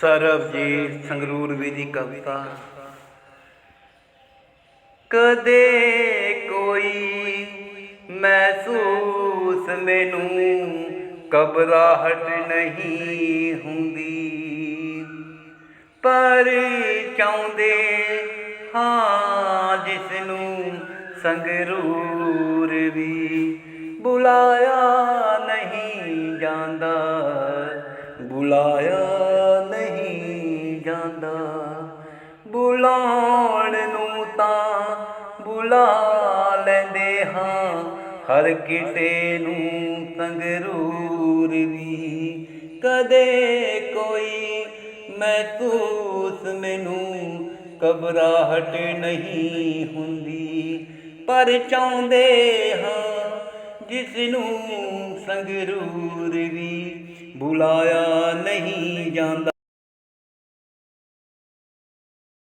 ਸਰਬਜੀਤ ਸੰਗਰੂਰ ਵੀ ਦੀ ਕਵਿਤਾ। ਕਦੇ ਕੋਈ ਮਹਿਸੂਸ ਮੈਨੂੰ ਕਬਰਾਹਟ ਨਹੀਂ ਹੁੰਦੀ। ਪਰ ਚਾਹੁੰਦੇ ਹਾਂ ਜਿਸ ਨੂੰ ਸੰਗਰੂਰ ਵੀ ਬੁਲਾਇਆ ਨਹੀਂ ਜਾਂਦਾ। ਬੁਲਾਇਆ ਬੁਲਾਉਣ ਨੂੰ ਤਾਂ ਬੁਲਾ ਲੈਂਦੇ ਹਾਂ। ਹਰ ਕਿਤੇ ਨੂੰ ਸੰਗਰੂਰ ਵੀ ਕਦੇ ਕੋਈ ਮਹਿਸੂਸ ਮੈਨੂੰ ਘਬਰਾਹਟ ਨਹੀਂ ਹੁੰਦੀ। ਪਰ ਚਾਹੁੰਦੇ ਹਾਂ ਜਿਸ ਨੂੰ ਸੰਗਰੂਰ ਵੀ ਬੁਲਾਇਆ ਨਹੀਂ ਜਾਂਦਾ।